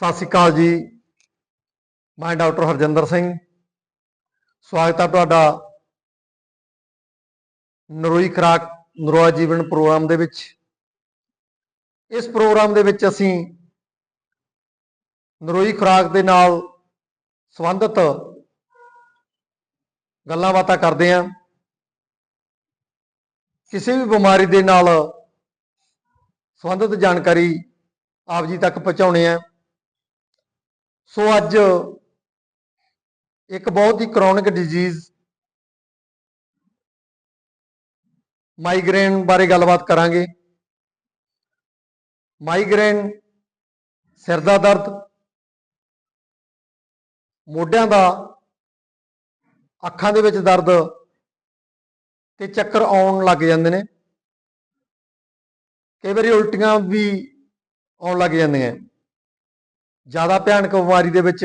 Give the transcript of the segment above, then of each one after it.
ਸਤਿ ਸ਼੍ਰੀ ਅਕਾਲ ਜੀ। ਮੈਂ ਡਾਕਟਰ ਹਰਜਿੰਦਰ ਸਿੰਘ। ਸਵਾਗਤ ਹੈ ਤੁਹਾਡਾ ਨਰੋਈ ਖਰਾਕ ਨਰੋਆ ਜੀਵਨ ਪ੍ਰੋਗਰਾਮ ਦੇ ਵਿੱਚ। ਇਸ ਪ੍ਰੋਗਰਾਮ ਦੇ ਵਿੱਚ ਅਸੀਂ ਨਰੋਈ ਖੁਰਾਕ ਦੇ ਨਾਲ ਸੰਬੰਧਿਤ ਗੱਲਾਂ ਬਾਤਾਂ ਕਰਦੇ ਹਾਂ। ਕਿਸੇ ਵੀ ਬਿਮਾਰੀ ਦੇ ਨਾਲ ਸੰਬੰਧਿਤ ਜਾਣਕਾਰੀ ਆਪ ਜੀ ਤੱਕ ਪਹੁੰਚਾਉਣੇ ਆ ਸੋ ਅੱਜ ਇੱਕ ਬਹੁਤ ਹੀ ਕ੍ਰੋਨਿਕ ਡਿਜ਼ੀਜ਼ ਮਾਈਗ੍ਰੇਨ ਬਾਰੇ ਗੱਲਬਾਤ ਕਰਾਂਗੇ। ਮਾਈਗ੍ਰੇਨ ਸਿਰ ਦਾ ਦਰਦ, ਮੋਢਿਆਂ ਦਾ, ਅੱਖਾਂ ਦੇ ਵਿੱਚ ਦਰਦ ਤੇ ਚੱਕਰ ਆਉਣ ਲੱਗ ਜਾਂਦੇ ਨੇ। ਕਈ ਵਾਰੀ ਉਲਟੀਆਂ ਵੀ ਆਉਣ ਲੱਗ ਜਾਂਦੀਆਂ। ਜ਼ਿਆਦਾ ਭਿਆਨਕ ਬਿਮਾਰੀ ਦੇ ਵਿੱਚ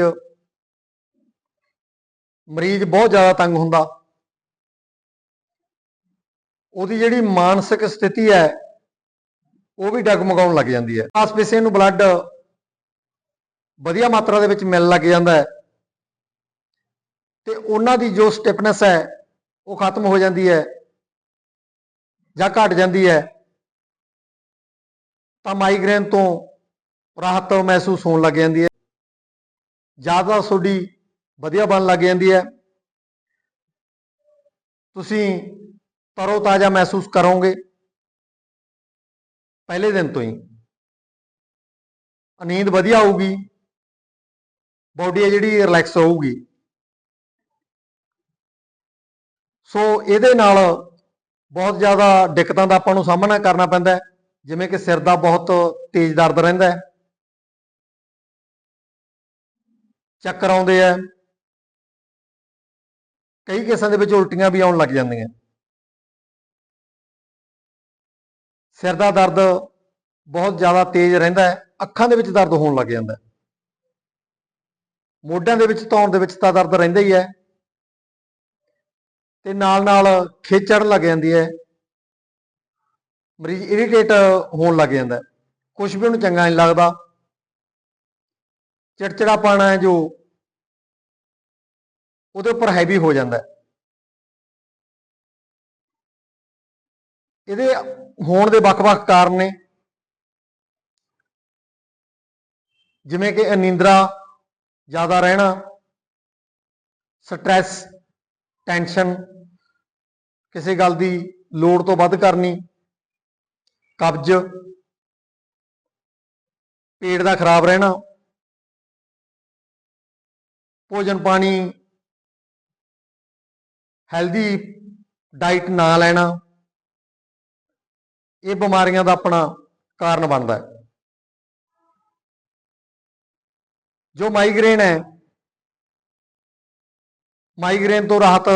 ਮਰੀਜ਼ ਬਹੁਤ ਜ਼ਿਆਦਾ ਤੰਗ ਹੁੰਦਾ। ਉਹਦੀ ਜਿਹੜੀ ਮਾਨਸਿਕ ਸਥਿਤੀ ਹੈ, ਉਹ ਵੀ ਡਗਮਗਾਉਣ ਲੱਗ ਜਾਂਦੀ ਹੈ। ਮਾਸਪੇਸ਼ੀਆਂ ਨੂੰ ਬਲੱਡ ਵਧੀਆ ਮਾਤਰਾ ਦੇ ਵਿੱਚ ਮਿਲਣ ਲੱਗ ਜਾਂਦਾ ਹੈ। ਤੇ ਉਹਨਾਂ ਦੀ ਜੋ ਸਟਿਫਨੈਸ ਹੈ, ਉਹ ਖਤਮ ਹੋ ਜਾਂਦੀ ਹੈ ਜਾਂ ਘਟ ਜਾਂਦੀ ਹੈ। ਤਾਂ ਮਾਈਗ੍ਰੇਨ ਤੋਂ ਰਾਹਤ ਮਹਿਸੂਸ ਹੋਣ ਲੱਗ ਜਾਂਦੀ ਹੈ। ਜ਼ਿਆਦਾ ਤੁਹਾਡੀ ਵਧੀਆ ਬਣ ਲੱਗ ਜਾਂਦੀ ਹੈ। ਤੁਸੀਂ ਤਰੋ ਤਾਜ਼ਾ ਮਹਿਸੂਸ ਕਰੋਗੇ। ਪਹਿਲੇ ਦਿਨ ਤੋਂ ਹੀ। ਨੀਂਦ ਵਧੀਆ ਆਊਗੀ। ਬਾਡੀ ਹੈ ਜਿਹੜੀ ਰਿਲੈਕਸ ਹੋਊਗੀ। ਸੋ ਇਹਦੇ ਨਾਲ ਬਹੁਤ ਜ਼ਿਆਦਾ ਦਿੱਕਤਾਂ ਦਾ ਆਪਾਂ ਨੂੰ ਸਾਹਮਣਾ ਕਰਨਾ ਪੈਂਦਾ ਜਿਵੇਂ ਕਿ ਸਿਰ ਦਾ ਬਹੁਤ ਤੇਜ਼ ਦਰਦ ਰਹਿੰਦਾ ਹੈ। ਚੱਕਰ ਆਉਂਦੇ ਆ। ਕਈ ਕੇਸਾਂ ਦੇ ਵਿੱਚ ਉਲਟੀਆਂ ਵੀ ਆਉਣ ਲੱਗ ਜਾਂਦੀਆਂ। ਸਿਰ ਦਾ ਦਰਦ ਬਹੁਤ ਜ਼ਿਆਦਾ ਤੇਜ਼ ਰਹਿੰਦਾ ਹੈ। ਅੱਖਾਂ ਦੇ ਵਿੱਚ ਦਰਦ ਹੋਣ ਲੱਗ ਜਾਂਦਾ ਹੈ। ਮੋਢਿਆਂ ਦੇ ਵਿੱਚ, ਧੌਣ ਦੇ ਵਿੱਚ ਤਾਂ ਦਰਦ ਰਹਿੰਦਾ ਹੀ ਹੈ। ਤੇ ਨਾਲ ਨਾਲ ਖਿੱਚ ਚੜਨ ਲੱਗ ਜਾਂਦੀ ਹੈ। ਮਰੀਜ਼ ਇਰੀਟੇਟ ਹੋਣ ਲੱਗ ਜਾਂਦਾ ਕੁਝ ਵੀ ਉਹਨੂੰ ਚੰਗਾ ਨਹੀਂ ਲੱਗਦਾ। ਚਿੜਚਿੜਾਪਣ ਹੈ ਜੋ ਉਹਦੇ ਉੱਪਰ ਹੈਵੀ ਹੋ ਜਾਂਦਾ ਇਹਦੇ ਹੋਣ ਦੇ ਵੱਖ-ਵੱਖ ਕਾਰਨ ਨੇ। ਜਿਵੇਂ ਕਿ ਅਨਿੰਦਰਾ, ਜ਼ਿਆਦਾ ਰਹਿਣਾ ਸਟ੍ਰੈਸ ਟੈਨਸ਼ਨ ਕਿਸੇ ਗੱਲ ਦੀ ਲੋੜ ਤੋਂ ਵੱਧ ਕਰਨੀ, ਕਬਜ਼, ਪੇਟ ਦਾ ਖਰਾਬ ਰਹਿਣਾ, ਭੋਜਨ ਪਾਣੀ ਹੈਲਦੀ ਡਾਈਟ ਨਾ ਲੈਣਾ, ਇਹ ਬਿਮਾਰੀਆਂ ਦਾ ਆਪਣਾ ਕਾਰਨ ਬਣਦਾ ਹੈ। ਜੋ ਮਾਈਗ੍ਰੇਨ ਹੈ ਮਾਈਗ੍ਰੇਨ ਤੋਂ ਰਾਹਤ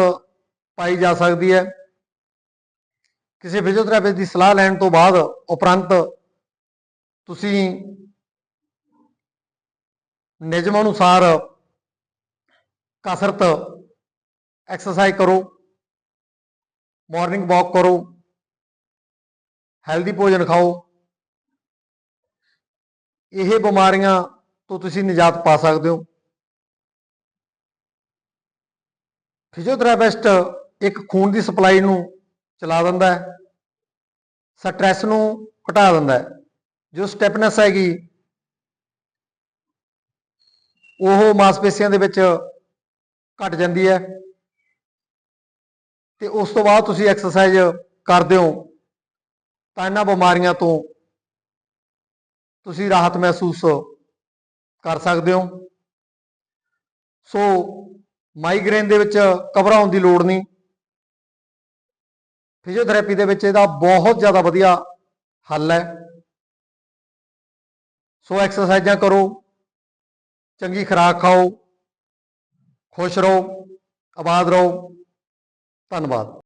ਪਾਈ ਜਾ ਸਕਦੀ ਹੈ। ਕਿਸੇ ਫਿਜ਼ੀਓਥੈਰੇਪਿਸਟ ਦੀ ਸਲਾਹ ਲੈਣ ਤੋਂ ਬਾਅਦ ਉਪਰੰਤ ਤੁਸੀਂ ਨਿਯਮ ਅਨੁਸਾਰ ਕਸਰਤ ਐਕਸਰਸਾਈਜ਼ ਕਰੋ। ਮਾਰਨਿੰਗ ਵਾਕ ਕਰੋ। ਹੈਲਦੀ ਭੋਜਨ ਖਾਓ। ਇਹ ਬਿਮਾਰੀਆਂ ਤੋਂ ਤੁਸੀਂ ਨਿਜਾਤ ਪਾ ਸਕਦੇ ਹੋ। ਫਿਜ਼ੀਓਥੈਰੇਪਿਸਟ ਇੱਕ ਖੂਨ ਦੀ ਸਪਲਾਈ ਨੂੰ ਚਲਾ ਦਿੰਦਾ ਹੈ। ਸਟ੍ਰੈਸ ਨੂੰ ਘਟਾ ਦਿੰਦਾ ਹੈ। ਜੋ ਸਟੈਪਨੈਸ ਹੈਗੀ, ਉਹ ਮਾਸਪੇਸ਼ੀਆਂ ਦੇ ਵਿੱਚ ਘਟ ਜਾਂਦੀ ਹੈ। ਤੇ ਉਸ ਤੋਂ ਬਾਅਦ ਤੁਸੀਂ ਐਕਸਰਸਾਈਜ਼ ਕਰਦੇ ਹੋ, ਤਾਂ ਇਹਨਾਂ ਬਿਮਾਰੀਆਂ ਤੋਂ ਤੁਸੀਂ ਰਾਹਤ ਮਹਿਸੂਸ ਕਰ ਸਕਦੇ ਹੋ। ਸੋ ਮਾਈਗ੍ਰੇਨ ਦੇ ਵਿੱਚ ਘਬਰਾਉਣ ਦੀ ਲੋੜ ਨਹੀਂ। ਫਿਜ਼ੀਓਥੈਰੇਪੀ ਦੇ ਵਿੱਚ ਇਹਦਾ ਬਹੁਤ ਜ਼ਿਆਦਾ ਵਧੀਆ ਹੱਲ ਹੈ। ਸੋ ਐਕਸਰਸਾਈਜ਼ਾਂ ਕਰੋ, ਚੰਗੀ ਖੁਰਾਕ ਖਾਓ, ਖੁਸ਼ ਰਹੋ, ਆਬਾਦ ਰਹੋ। ਧੰਨਵਾਦ